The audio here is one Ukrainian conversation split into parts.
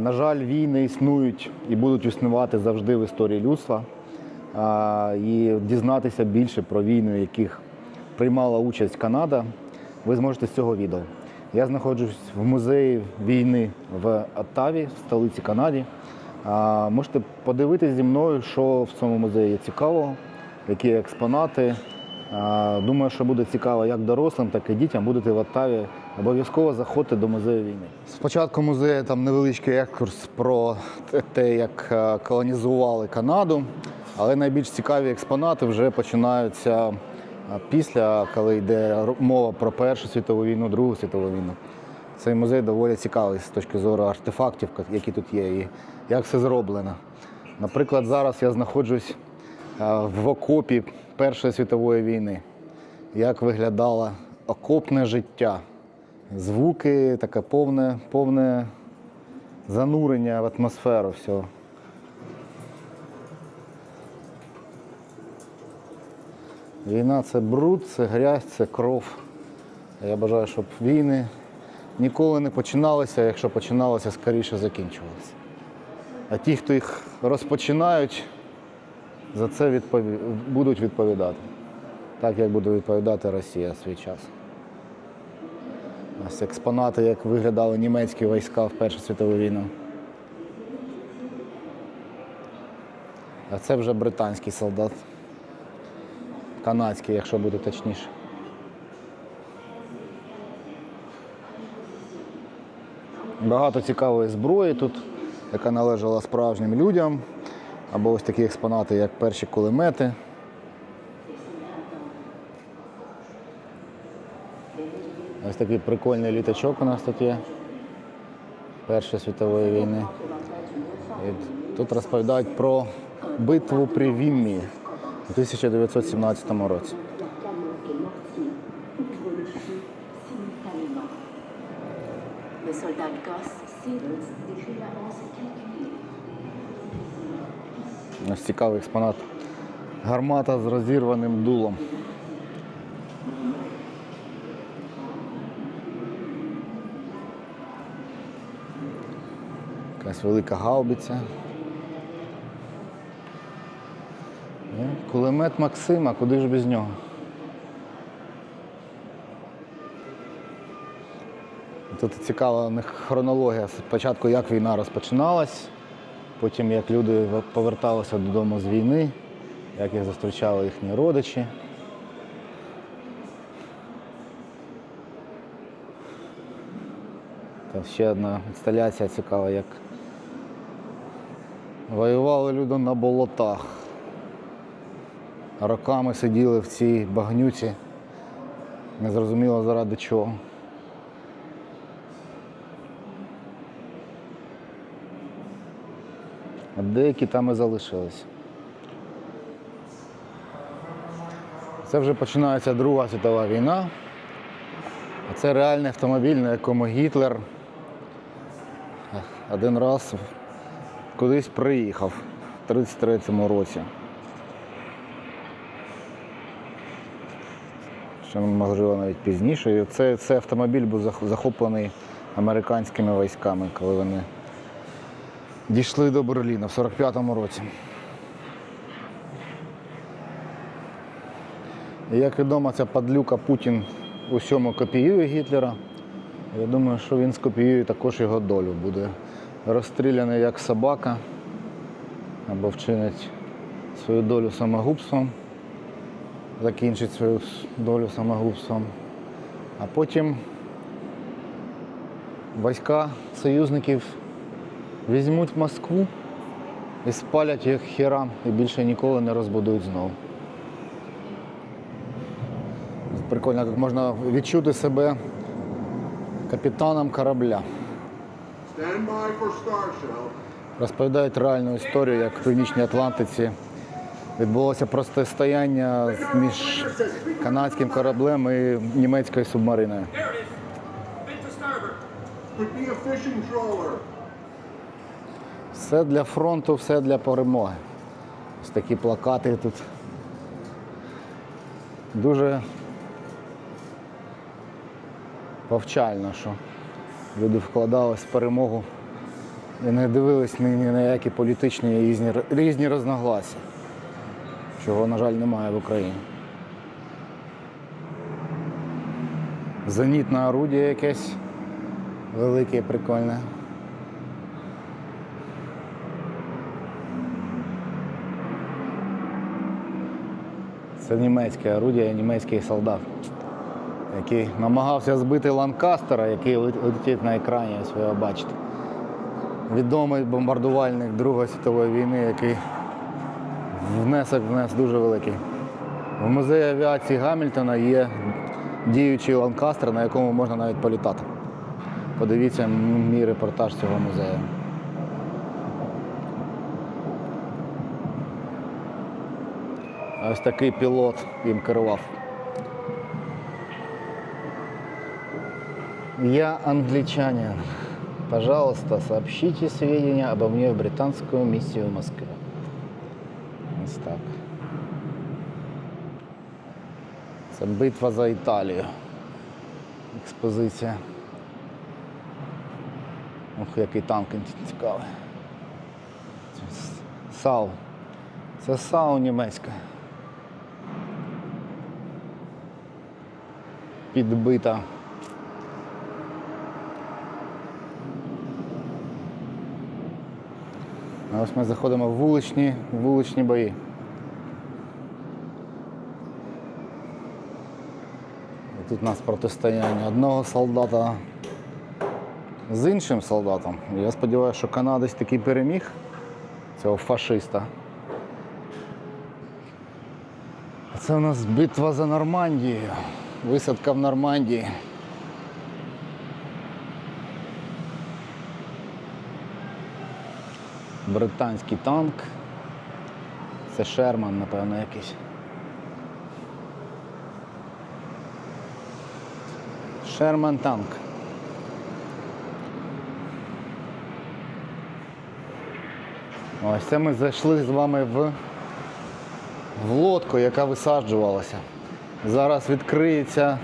На жаль, війни існують і будуть існувати завжди в історії людства. І дізнатися більше про війни, в яких приймала участь Канада, ви зможете з цього відео. Я знаходжусь в музеї війни в Оттаві, в столиці Канаді. Можете подивитися зі мною, що в цьому музеї є цікавого, які експонати. Думаю, що буде цікаво як дорослим, так і дітям. Будете в Оттаві. Обов'язково заходьте до музею війни. Спочатку музею там невеличкий екскурс про те- як е, колонізували Канаду, але найбільш цікаві експонати вже починаються е, після, коли йде мова про Першу світову війну, Другу світову війну. Цей музей доволі цікавий з точки зору артефактів, які тут є, і як все зроблено. Наприклад, зараз я знаходжусь е, в окопі Першої світової війни. Як виглядало окопне життя. Звуки, таке повне, повне занурення в атмосферу всього. Війна це бруд, це грязь, це кров. Я бажаю, щоб війни ніколи не починалися, якщо починалися, скоріше закінчувалися. А ті, хто їх розпочинають, за це відпові... будуть відповідати. Так як буде відповідати Росія свій час. Ось експонати, як виглядали німецькі війська в Першу світову війну. А це вже британський солдат. Канадський, якщо буде точніше. Багато цікавої зброї тут, яка належала справжнім людям. Або ось такі експонати, як перші кулемети. Ось такий прикольний літачок у нас тут є. Першої світової війни. І тут розповідають про битву при Віммі у 1917 році. Ось цікавий експонат. Гармата з розірваним дулом. Якась велика гаубиця. Кулемет Максима, куди ж без нього? Тут цікава хронологія. Спочатку як війна розпочиналась, потім як люди поверталися додому з війни, як їх зустрічали їхні родичі. Та ще одна інсталяція цікава, як воювали люди на болотах. Роками сиділи в цій багнюці, незрозуміло заради чого. А деякі там і залишились. Це вже починається Друга світова війна. А це реальний автомобіль, на якому Гітлер один раз кудись приїхав в 33-му році. Ще можливо навіть пізніше. Це, цей автомобіль був захоплений американськими військами, коли вони дійшли до Берліна в 45-му році. І як відомо, ця падлюка Путін усьому копіює Гітлера. Я думаю, що він скопіює також його долю. Буде розстріляний як собака або вчинить свою долю самогубством, закінчить свою долю самогубством. А потім війська союзників візьмуть Москву і спалять їх херам і більше ніколи не розбудують знову. Прикольно, як можна відчути себе капітаном корабля. Розповідають реальну історію, як в Північній Атлантиці відбулося протистояння між канадським кораблем і німецькою субмариною. Все для фронту, все для перемоги. Ось такі плакати тут. Дуже повчально, що люди вкладались в перемогу і не дивились ні на які політичні різні, різні розногласия, чого, на жаль, немає в Україні. Зенітне орудие якесь велике, прикольне. Це німецьке орудие, німецький солдат, який намагався збити Ланкастера, який летить на екрані, ось ви бачите. Відомий бомбардувальник Другої світової війни, який внесок внес дуже великий. В музеї авіації Гамільтона є діючий Ланкастер, на якому можна навіть політати. Подивіться мій репортаж цього музею. Ось такий пілот їм керував. Я англичанин. Пожалуйста, сообщите сведения обо мне в британскую миссию в Москве. Ось так. Це битва за Італію. Експозиція. Ох, який танк цікавий. САУ. Це САУ німецька. Підбита. Ось ми заходимо в вуличні, вуличні бої. І тут у нас протистояння одного солдата з іншим солдатом. Я сподіваюся, що канадець таки переміг цього фашиста. Це у нас битва за Нормандію. Висадка в Нормандії. Британський танк. Це Шерман, напевно, якийсь. Шерман танк. Ось це ми зайшли з вами в, в лодку, яка висаджувалася. Зараз відкриється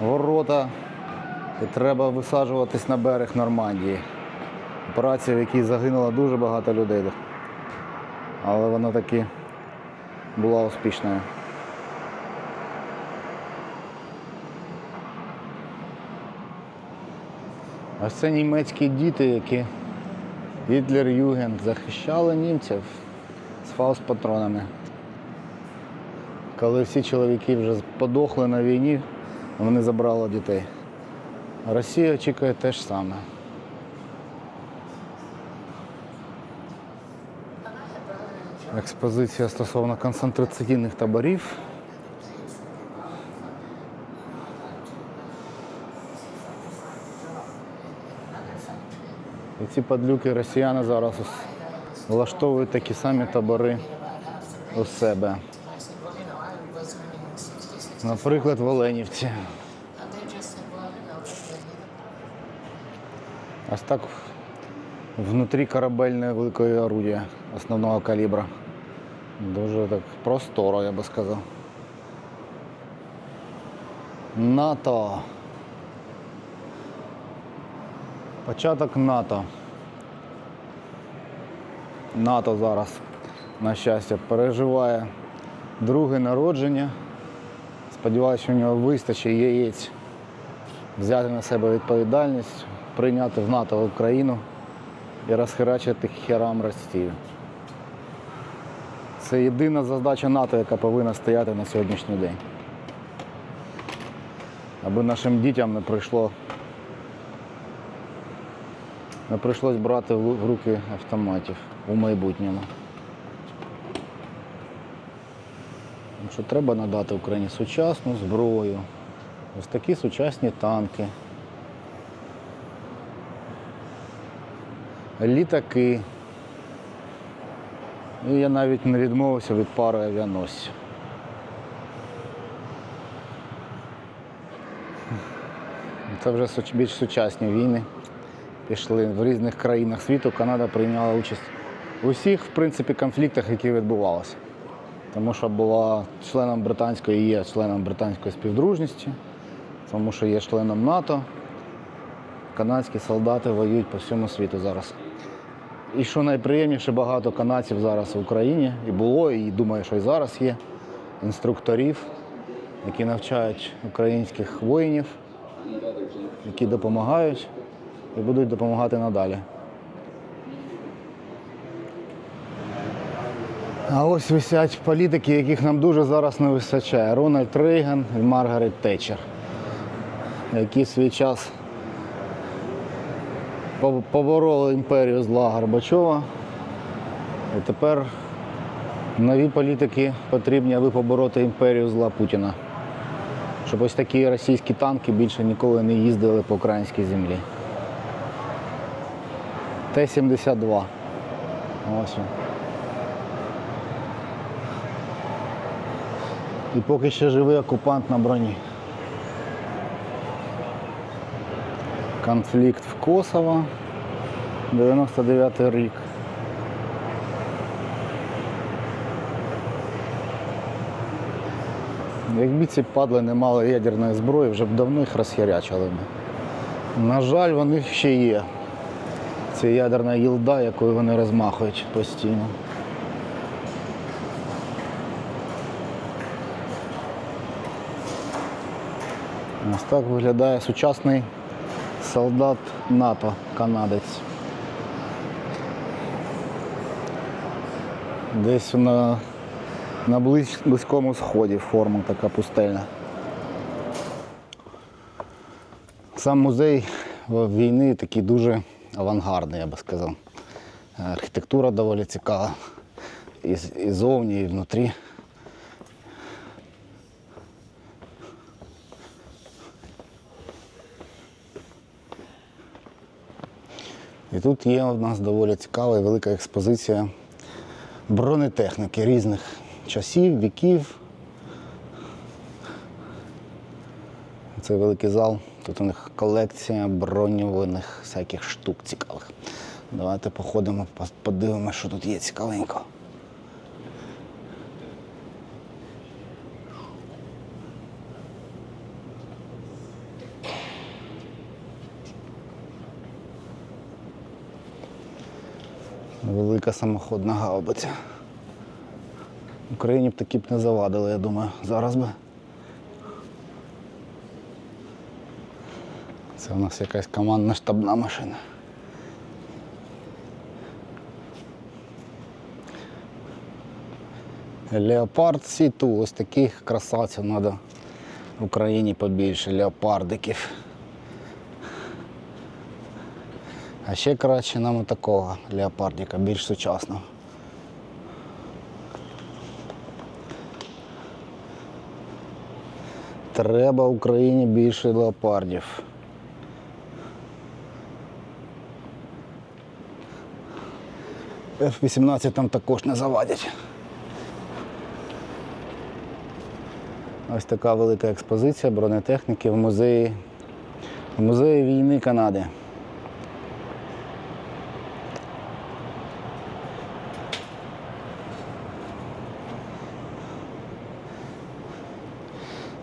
ворота і треба висаджуватись на берег Нормандії. Операція, в якій загинуло дуже багато людей. Але вона таки була успішною. Ось це німецькі діти, які Гітлер Юген захищали німців з фаус-патронами. Коли всі чоловіки вже подохли на війні, вони забрали дітей. Росія очікує те ж саме. Експозиція стосовно концентраційних таборів. І ці падлюки росіяни зараз влаштовують такі самі табори у себе. Наприклад, в Оленівці. Ось так внутрі корабельне великої орудія основного калібра. Дуже так просторо, я би сказав. НАТО. Початок НАТО. НАТО зараз, на щастя, переживає друге народження. Сподіваюся, що в нього вистачить яєць взяти на себе відповідальність, прийняти в НАТО Україну і розхерачити херам Росію. Це єдина задача НАТО, яка повинна стояти на сьогоднішній день. Аби нашим дітям не прийшло не прийшлось брати в руки автоматів у майбутньому. Тому Що треба надати Україні сучасну зброю, ось такі сучасні танки, літаки. І я навіть не відмовився від пари авіаносців. Це вже більш сучасні війни. Пішли в різних країнах світу. Канада прийняла участь у всіх, в принципі, конфліктах, які відбувалися. Тому що була членом британської і є членом британської співдружності, тому що є членом НАТО. Канадські солдати воюють по всьому світу зараз. І що найприємніше, багато канадців зараз в Україні і було, і думаю, що і зараз є інструкторів, які навчають українських воїнів, які допомагають і будуть допомагати надалі. А ось висять політики, яких нам дуже зараз не вистачає. Рональд Рейган і Маргарет Тетчер, які свій час побороли імперію зла Горбачова. І тепер нові політики потрібні, аби побороти імперію зла Путіна. Щоб ось такі російські танки більше ніколи не їздили по українській землі. Т-72. Ось. І поки ще живий окупант на броні. Конфлікт в Косово. 99 рік. Якби ці падли не мали ядерної зброї, вже б давно їх розхерячили б. На жаль, в них ще є. Це ядерна їлда, якою вони розмахують постійно. Ось так виглядає сучасний солдат НАТО, канадець. Десь на, на близь- близькому сході форма така пустельна. Сам музей війни такий дуже авангардний, я би сказав. Архітектура доволі цікава. І, з- і зовні, і внутрі. І тут є у нас доволі цікава і велика експозиція бронетехніки різних часів, віків. Це великий зал. Тут у них колекція броньованих всяких штук цікавих. Давайте походимо, подивимося, що тут є цікавенько. Велика самоходна гаубиця. Україні б такі б не завадили, я думаю, зараз би. Це у нас якась командна штабна машина. Леопард Сіту, ось таких красавців треба в Україні побільше, леопардиків. А ще краще нам такого леопардика, більш сучасного. Треба Україні більше леопардів. F-18 там також не завадять. Ось така велика експозиція бронетехніки в музеї, в музеї війни Канади.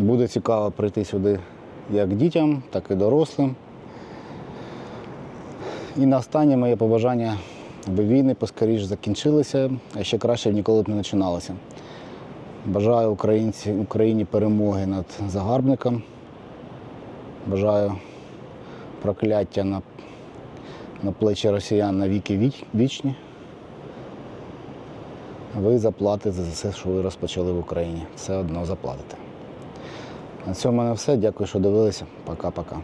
Буде цікаво прийти сюди як дітям, так і дорослим. І на останнє моє побажання, аби війни поскоріш закінчилися, а ще краще ніколи б не починалося. Бажаю українці, Україні перемоги над загарбником. Бажаю прокляття на, на плечі росіян на віки вічні. Ви заплатите за все, що ви розпочали в Україні. Все одно заплатите. На цьому мене все. Дякую, що дивилися. Пока-пока.